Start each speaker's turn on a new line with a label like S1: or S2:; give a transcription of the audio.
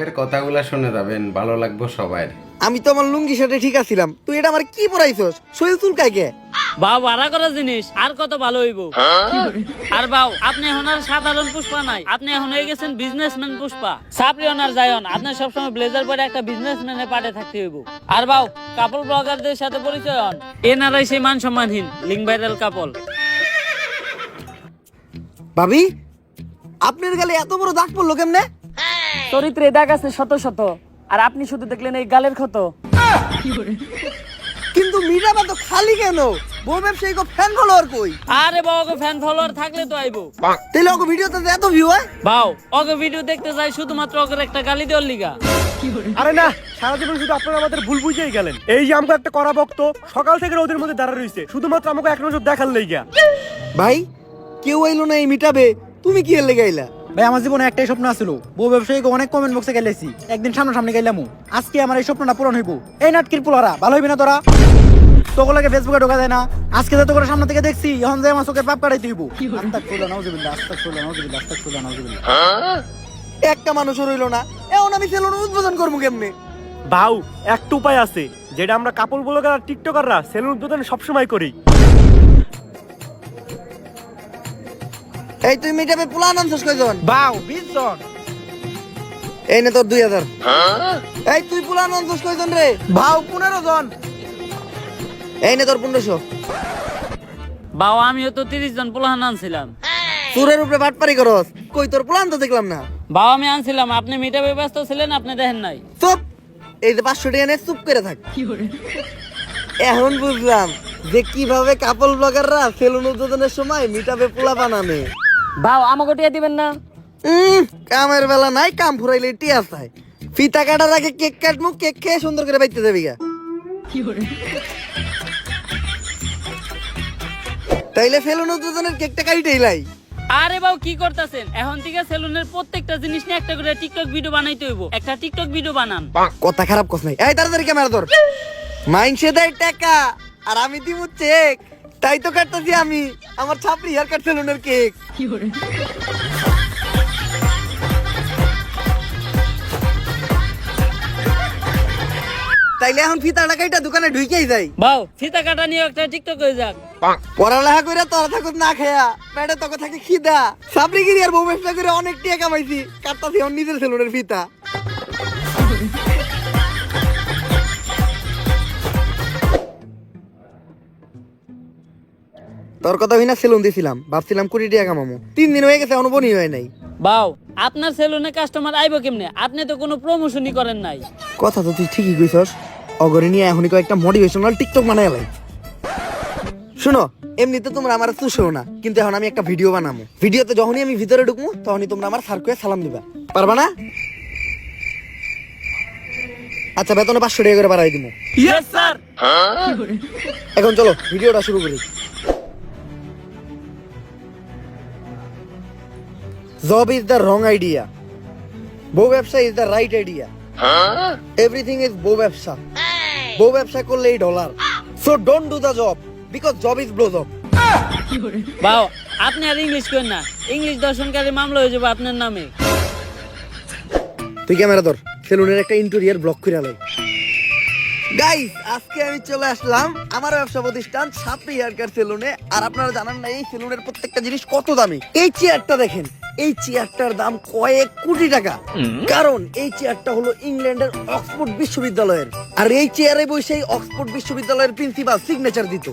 S1: এর কথাগুলা শুনে যাবেন ভালো লাগবে সবার
S2: আমি তো আমার লুঙ্গি শার্টে ঠিক আছিলাম। তুই এটা আমার কি পরাইছস? শরীর চুলকায় কে?
S3: বাউ ভাড়া করা জিনিস আর কত ভালো হইব? আর বাউ আপনি এখন আর সাধারণ পুষ্পা নাই। আপনি এখন হয়ে গেছেন বিজনেসম্যান পুষ্পা। সাপরি অনার আপনি সবসময় ব্লেজার পরে একটা বিজনেসম্যানের পাটে থাকতে হইব। আর বাউ কাপল ব্লগারদের সাথে পরিচয় হন। এনারাই সেই মান সম্মানহীন লিঙ্ক ভাইরাল কাপল
S2: ভাবি আপনার গালে এত বড় দাগ পড়ল কেমনে?
S4: চরিত্রে দাগ আছে শত শত আর আপনি শুধু দেখলেন এই গালের ক্ষত।
S2: কিন্তু মিরাবা তো খালি কেন? বউ ব্যবসায়ী কো ফ্যান ফলোয়ার কই?
S3: আরে বাউ ফ্যান ফলোয়ার থাকলে তো আইবো।
S2: তাহলে ওকে ভিডিওতে এত ভিউ হয়?
S3: বাউ ওকে ভিডিও দেখতে যাই শুধুমাত্র ওকে একটা গালি দেওয়ার লিগা।
S5: আরে না সারা জীবন শুধু আপনারা আমাদের ভুল বুঝেই গেলেন। এই যে আমাকে একটা করা ভক্ত সকাল থেকে ওদের মধ্যে দাঁড়া রয়েছে শুধুমাত্র আমাকে এক নজর দেখার লেগিয়া
S2: ভাই কেউ আইলো না এই মিটাবে তুমি কি এর লেগে আইলা?
S6: ভাই আমার জীবনে একটাই স্বপ্ন আছিল। বউ ব্যবসায়ীকে অনেক কমেন্ট বক্সে গেলেছি। একদিন সামনে সামনে গেলাম আজকে আমার এই স্বপ্নটা পূরণ হইব। এই নাটকির পোলারা ভালো হইবি না তোরা? তোগুলোকে ফেসবুকে ঢোকা যায় না। আজকে তো তোকে সামনে থেকে দেখছি এখন যে আমার চোখের পাপ কাটাইতে হইব। আস্তাক ফুলা নাউজুবিল্লাহ আস্তাক ফুলা আস্তাক
S2: একটা মানুষ রইল না। এখন আমি সেলুন উদ্বোধন করব কেমনে?
S5: ভাউ একটা উপায় আছে যেটা আমরা কাপড় ব্লগার আর টিকটকাররা সেলুন উদ্বোধন সবসময় করি।
S2: এই তুই মিটাবে প্লান আনছস কয়জন?
S6: বাউ বিশ জন।
S2: এই নে তোর দুই হাজার। এই তুই প্লান আনছস কয়জন রে?
S6: ভাউ পনেরো জন।
S2: এই নে তোর পনেরোশো।
S3: বাউ আমিও তো তিরিশ জন পোলাহান আনছিলাম।
S2: চুরের উপরে বাটপারি করস। কই তোর প্লান তো দেখলাম না।
S3: বাউ আমি আনছিলাম। আপনি মিটাবে ব্যস্ত ছিলেন আপনি দেখেন নাই।
S2: চুপ! এই যে পাঁচশো টাকা নিয়ে চুপ করে থাক। কি এখন বুঝলাম যে কীভাবে কাপল ব্লগাররা সেলুন উদ্বোধনের সময় মিটাবে পোলা বানানে।
S4: ভাও আমাকে টিয়া দিবেন না।
S2: উম, কামের বেলা নাই কাম ফুরাইলে টিয়া চাই। ফিতা কাটার আগে কেক কাটমু কেক খেয়ে সুন্দর করে বাইতে যাবি গা। তাইলে ফেলুন উদ্বোধনের কেকটা কাইটেই লাই।
S3: আরে বাউ কি করতেছেন? এখন থেকে সেলুনের প্রত্যেকটা জিনিস নিয়ে একটা করে টিকটক ভিডিও বানাইতে হইব। একটা টিকটক ভিডিও বানান।
S2: কথা খারাপ কস নাই। এই তাড়াতাড়ি ক্যামেরা ধর। মাইনসে দেয় টাকা আর আমি দিব চেক তাই তো কাটতেছি আমি। আমার ছাপড়ি হেয়ার কাট সেলুনের কেক তাইলে এখন ফিতা টাকাইটা দোকানে ঢুকেই যাই।
S3: বাউ ফিতা কাটা নিয়ে একটা টিকটক হয়ে যাক।
S2: পড়ালেখা করে তোরা থাকুক না খেয়া। পেটে তোকে থাকে খিদা। সাবরিগিরি আর বউ ব্যবসা করে অনেক টিয়া কামাইছি। কাটতাছি আমার নিজের সেলুনের ফিতা। তোর কথা হই না সেলুন দিছিলাম। ভাবছিলাম কুড়ি টাকা কামামো। তিন দিন হয়ে গেছে অনুবনি হয় নাই।
S3: বাউ আপনার সেলুনে কাস্টমার আইব কেমনে? আপনি তো কোনো প্রমোশনই করেন নাই।
S2: কথা তো তুই ঠিকই কইছস। অগরে নিয়ে এখনই কয়েকটা মোটিভেশনাল টিকটক বানাই লাই। শুনো এমনিতে তোমরা আমার চুষো না কিন্তু এখন আমি একটা ভিডিও বানাবো ভিডিওতে যখনই আমি ভিতরে ঢুকবো তখনই তোমরা আমার সার্কুয়ে সালাম দিবা। পারবা না? আচ্ছা বেতনে পাঁচশো টাকা করে বাড়াই দিব
S5: ইয়েস স্যার
S2: এখন চলো ভিডিওটা শুরু করি। Job is the wrong idea বউ ব্যবসা is the right idea everything is বউ ব্যবসা. বউ ব্যবসা করলেই dollar so don't do the job because job is blow job
S3: বাউ আপনি আর ইংলিশ করেন না। ইংলিশ দর্শনকারী মামলা হয়ে যাবে আপনার নামে।
S2: তুই ক্যামেরা ধর সেলুনের একটা ইন্টেরিয়ার ব্লক করে লাই গাইস আজকে আমি চলে আসলাম আমার ব্যবসা প্রতিষ্ঠান সাপ্রি হেয়ার সেলুনে আর আপনারা জানেন না এই সেলুনের প্রত্যেকটা জিনিস কত দামি? এই চেয়ারটা দেখেন এই চেয়ারটার দাম কয়েক কোটি টাকা। কারণ এই চেয়ারটা হলো ইংল্যান্ডের অক্সফোর্ড বিশ্ববিদ্যালয়ের। আর এই চেয়ারে বসে অক্সফোর্ড বিশ্ববিদ্যালয়ের প্রিন্সিপাল সিগনেচার দিত।